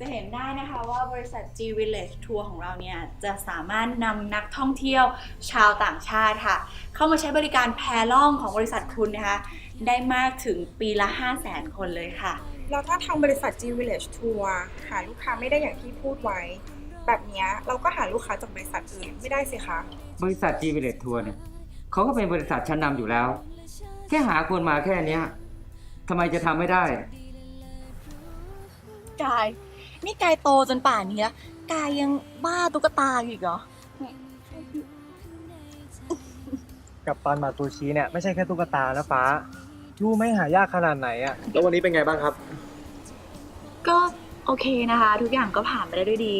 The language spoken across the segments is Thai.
จะเห็นได้นะคะว่าบริษัท G Village Tour ของเราเนี่ย จะสามารถนำนักท่องเที่ยวชาวต่างชาติค่ะ เข้ามาใช้บริการแพล่องของบริษัทคุณนะคะ ได้มากถึงปีละ 5 0 0 0 0 0 คนเลยค่ะ แล้วถ้าทางบริษัท G Village Tour หาลูกค้าไม่ได้อย่างที่พูดไว้ แบบเนี้ยเราก็หาลูกค้าจากบริษัทอื่นไม่ได้สิคะ บริษัท G Village Tour เนี่ยเขาก็เป็นบริษัทชั้นนำอยู่แล้ว แค่หาคนมาแค่เนี้ยทำไมจะทำไม่ได้ กาย นี่กายโตจนป่านนี้แล้วกายยังบ้าตุ๊กตาอยู่อีกเหรอ กับตันมาตูชีเนี่ยไม่ใช่แค่ตุ๊กตานะฟ้ารู้ไหมหายากขนาดไหนอะแล้ววันนี้เป็นไงบ้างครับ ก็โอเคนะคะ ทุกอย่างก็ผ่านไปได้ด้วยดี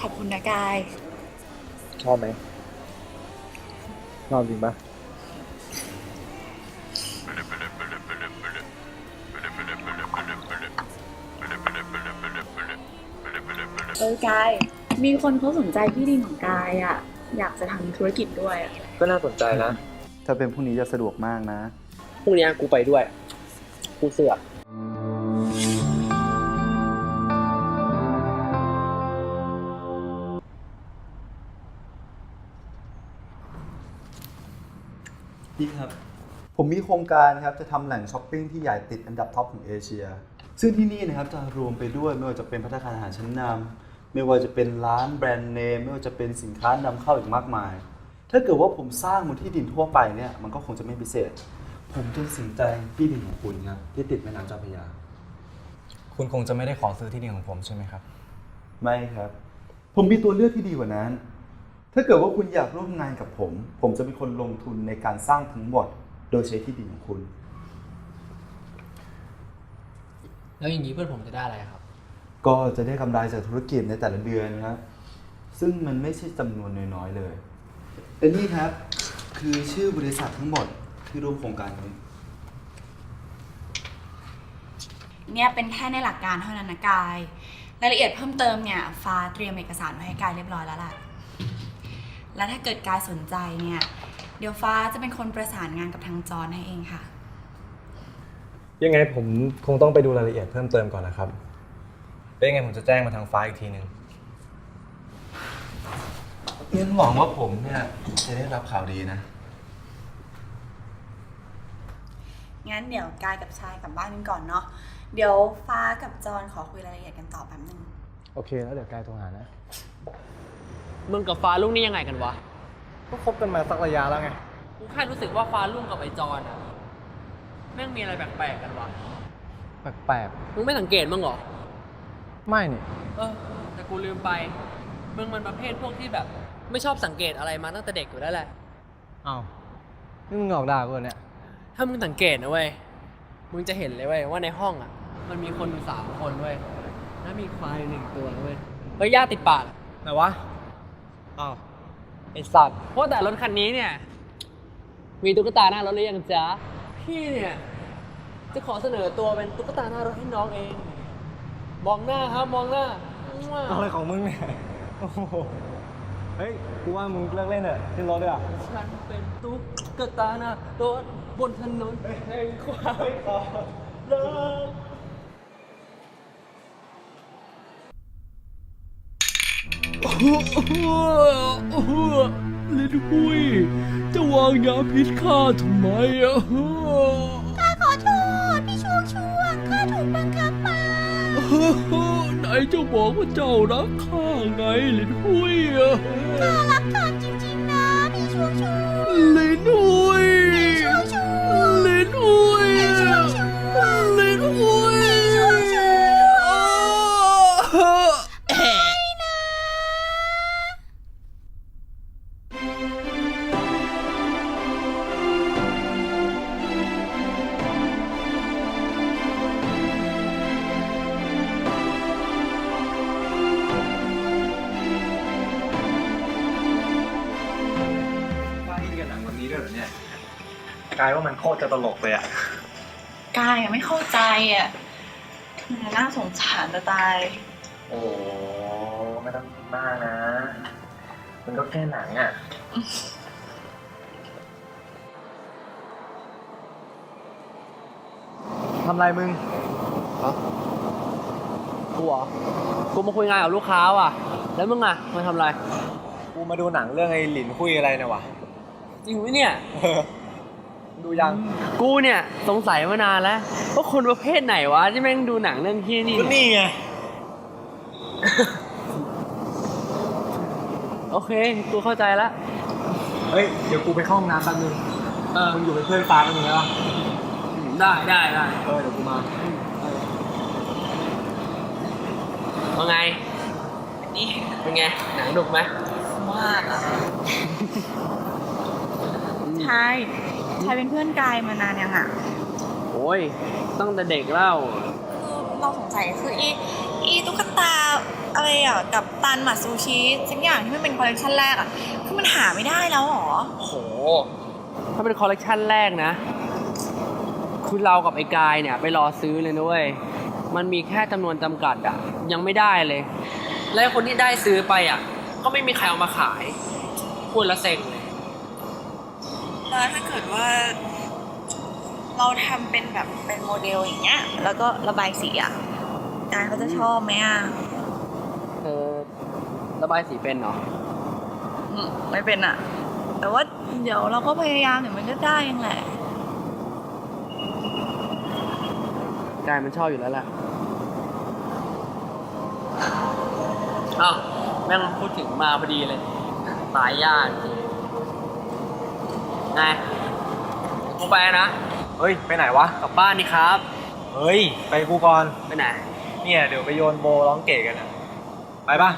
ขอบคุณนะกาย ชอบไหม ชอบจริงปะเออกาย มีคนเขาสนใจที่ดินของกายอะอยากจะทำธุรกิจด้วยอะก็น่าสนใจนะ ถ้าเป็นพรุ่งนี้จะสะดวกมากนะ พรุ่งนี้กูไปด้วย กูเสือก พี่ครับ ผมมีโครงการครับจะทำแหล่งช้อปปิ้งที่ใหญ่ติดอันดับท็อปของเอเชีย ซึ่งที่นี่นะครับจะรวมไปด้วยไม่ว่าจะเป็นพัตตาคารอาหารชั้นนำไม่ว่าจะเป็นร้านแบรนด์เนมไม่ว่าจะเป็นสินค้านำเข้าอีกมากมาย ถ้าเกิดว่าผมสร้างบนที่ดินทั่วไปเนี่ยมันก็คงจะไม่พิเศษ ผมจึงสนใจที่ดินของคุณครับที่ติดแม่น้ำเจ้าพระยา คุณคงจะไม่ได้ขอซื้อที่ดินของผมใช่ไหมครับ ไม่ครับ ผมมีตัวเลือกที่ดีกว่านั้น ถ้าเกิดว่าคุณอยากร่วมงานกับผม ผมจะเป็นคนลงทุนในการสร้างทั้งหมด โดยใช้ที่ดินของคุณ แล้วอย่างนี้เพื่อนผมจะได้อะไรครับ ก็จะได้กำไรจากธุรกิจในแต่ละเดือนนะครับ ซึ่งมันไม่ใช่จำนวนน้อยๆเลยแต่นี่ครับ คือชื่อบริษัททั้งหมดที่ร่วมโครงการนี้ เนี่ยเป็นแค่ในหลักการเท่านั้นนะกาย รายละเอียดเพิ่มเติมเนี่ยฟ้าเตรียมเอกสารไว้ให้กายเรียบร้อยแล้วล่ะ แล้วถ้าเกิดกายสนใจเนี่ย เดี๋ยวฟ้าจะเป็นคนประสานงานกับทางจอนให้เองค่ะ ยังไงผมคงต้องไปดูรายละเอียดเพิ่มเติมก่อนนะครับเป็นยังไงผมจะแจ้งมาทางฟ้าอีกทีหนึ่งงั้นหวังว่าผมเนี่ยจะได้รับข่าวดีนะ งั้นเดี๋ยวกายกับชายกลับบ้านกันก่อนเนาะ เดี๋ยวฟ้ากับจอนขอคุยรายละเอียดกันต่อแป๊บนึง โอเค แล้วเดี๋ยวกายโทรหานะ มึงกับฟ้าลุ่งนี่ยังไงกันวะ ก็คบกันมาสักระยะแล้วไง กูแค่รู้สึกว่าฟ้าลุ่งกับไอจอนอะแม่งมีอะไรแปลกๆกันวะ แปลกมึงไม่สังเกตมั้างเหรอ ๆ ไม่นี่ เออ แต่กูลืมไป มึงมันประเภทพวกที่แบบ ไม่ชอบสังเกตอะไรมาตั้งแต่เด็กอยู่แล้วแหละอ้าวนี่มึงหลอกด่ากูเหรอเนี่ย ถ้ามึงสังเกตนะเว้ย มึงจะเห็นเลยเว้ยว่าในห้องอะมันมีคนอยู่สามคนเว้ย แล้วมีควายอยู่หนึ่งตัวนะเว้ยเฮ้ยย่าติดปาก ไหนวะ อ้าวไอสัตว์เพราะแต่รถคันนี้เนี่ย มีตุ๊กตาหน้ารถหรือยังจ๊ะ พี่เนี่ย จะขอเสนอตัวเป็นตุ๊กตาหน้ารถให้น้องเอง มองหน้าครับมองหน้าอะไรของมึงเนี่ยโอ้โหเฮ้ยกูว่ามึงเลิกเล่นเถอะขึ้นรถด้วยอะฉันเป็นตุ๊กตาหน้ารถบนถนนแห่งความรัก ลินหุยจะวางยาพิษข้าทำไมอะข้าขอโทษพี่ช่วงช่วงข้าถูกบังคับมาไหนเจ้าบอกว่าเจ้ารักข้าไงลินหุยอะข้าริงายว่ามันโคตรจะตลกเลยอะกายอะไม่เข้าใจอะน่าสงสารจะตาย โอ้ไม่ต้องคิดมากนะ มันก็แค่หนังอะทำไรมึงฮะกูเหรอกูมาคุยงานกับลูกค้าว่ะ แล้วมึงอะมาทำไร กูมาดูหนังเรื่องไอ้หลินคุยอะไรเนี่ยวะ จริงไะเนี่ย ดูยังกูเนี่ยสงสัยมานานแล้วว่าคนประเภทไหนวะที่แม่งดูหนังเรื่องที่นี่ก็เนี่ยนี่ไงโอเค กูเข้าใจแล้วเฮ้ยเดี๋ยวกูไปเข้าห้องน้ำแป๊บนึงเออมึงอยู่เป็นเพื่อนฟ้ากันมึงได้ปะได้ได้ได้เออเดี๋ยวกูมาว่าไง นี่เป็นไง หนังดุไหมมากอะใช่ใช่เป็นเพื่อนกายมานานยังอะโอ้ยตั้งแต่เด็กเล่าคือเราสงสัยคืออีอีตุ๊กตาอะไรอะกับตันหมัดซูชิสักอย่างที่มันเป็นคอลเลคชันแรกอะคือมันหาไม่ได้แล้วเหรอโหถ้าเป็นคอลเลกชันแรกนะคือเรากับไอ้กายเนี่ยไปรอซื้อเลยนะเว้ยมันมีแค่จำนวนจำกัดอะยังไม่ได้เลย และคนที่ได้ซื้อไปอะก็ไม่มีใครเอามาขายพูดละเซ็งเลย แล้วถ้าเกิดว่า เราทำเป็นแบบเป็นโมเดลอย่างเงี้ย แล้วก็ระบายสีอะกายเขาจะชอบไหมอะเธอระบายสีเป็นเหรอ อืมไม่เป็นอะ แต่ว่าเดี๋ยวเราก็พยายามเดี๋ยวมันก็ได้เองแหละ กายมันชอบอยู่แล้วแหละอ้าวแม่งพูดถึงมาพอดีเลย ตายยากจริง ไงกูไปนะ เฮ้ย ไปไหนวะ กลับบ้านนี่ครับ เฮ้ย ไปกูก่อน ไปไหน เนี่ย เดี๋ยวไปโยนโบร้องเก๋กันอะไปปะ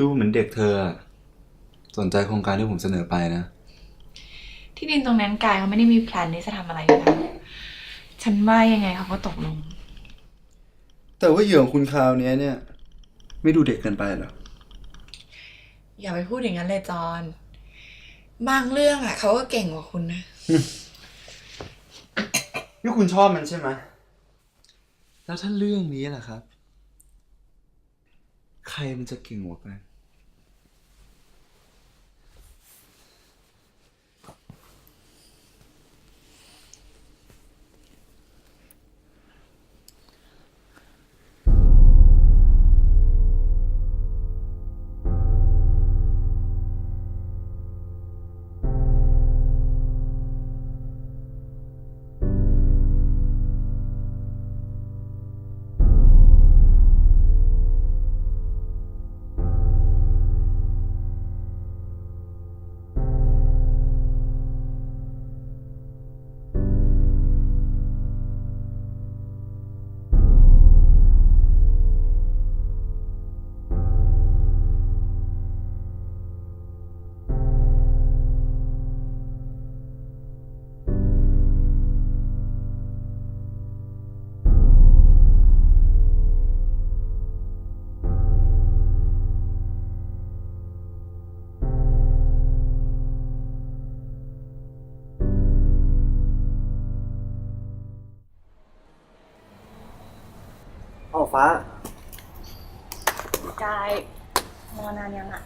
ดูเหมือนเด็กเธออะสนใจโครงการที่ผมเสนอไปนะ ที่ดินตรงนั้นกายเขาไม่ได้มีแพลนที่จะทำอะไรอยู่แล้วฉันว่ายังไงเขาก็ตกลง แต่ว่าเหยื่อของคุณคราวเนี้ยเนี่ย ไม่ดูเด็กเกินไปเหรอ อย่าไปพูดอย่างนั้นเลยจอนบางเรื่องอะเขาก็เก่งกว่าคุณนะ นี่คุณชอบมันใช่ไหมแล้วถ้าเรื่องนี้ล่ะครับ ใครมันจะเก่งกว่ากัน ฟ้า กายนอนานยังอะ